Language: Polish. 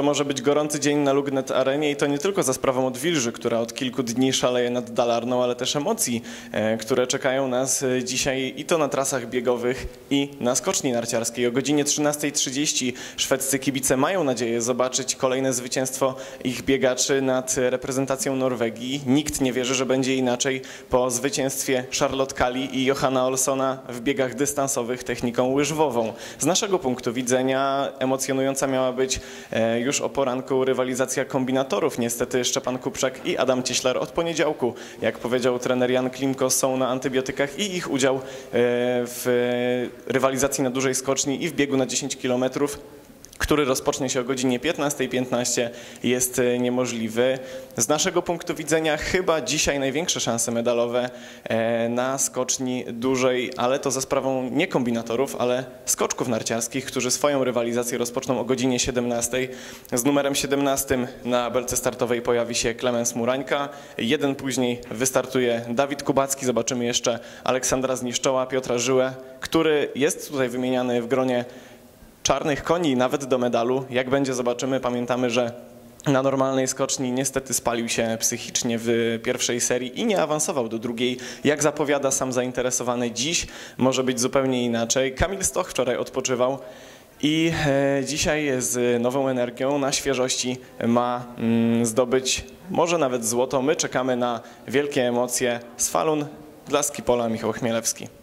To może być gorący dzień na Lugnet Arenie i to nie tylko za sprawą odwilży, która od kilku dni szaleje nad Dalarną, ale też emocji, e, które czekają nas e, dzisiaj i to na trasach biegowych i na skoczni narciarskiej. O godzinie 13.30 szwedzcy kibice mają nadzieję zobaczyć kolejne zwycięstwo ich biegaczy nad reprezentacją Norwegii. Nikt nie wierzy, że będzie inaczej po zwycięstwie Charlotte Kali i Johanna Olsona w biegach dystansowych techniką łyżwową. Z naszego punktu widzenia emocjonująca miała być e, już o poranku rywalizacja kombinatorów. Niestety Szczepan Kupczak i Adam Cieślar od poniedziałku, jak powiedział trener Jan Klimko, są na antybiotykach i ich udział e, w rywalizacji na dużej skoczni i w biegu na 10 kilometrów który rozpocznie się o godzinie 15.15 jest e, niemożliwy. Z naszego punktu widzenia chyba dzisiaj największe szanse medalowe e, na skoczni dużej, ale to za sprawą nie kombinatorów, ale skoczków narciarskich, którzy swoją rywalizację rozpoczną o godzinie 17. Z numerem 17 na belce startowej pojawi się Klemens Murańka. Jeden później wystartuje Dawid Kubacki. Zobaczymy jeszcze Aleksandra Zniszczoła, Piotra Żyłę, który jest tutaj wymieniany w gronie czarnych koni nawet do medalu. Jak będzie, zobaczymy. Pamiętamy, że na normalnej skoczni niestety spalił się psychicznie w pierwszej serii i nie awansował do drugiej. Jak zapowiada sam zainteresowany dziś, może być zupełnie inaczej. Kamil Stoch wczoraj odpoczywał. I e, dzisiaj z nową energią, na świeżości ma mm, zdobyć może nawet złoto. My czekamy na wielkie emocje z Falun dla Skipola Michał Chmielewski.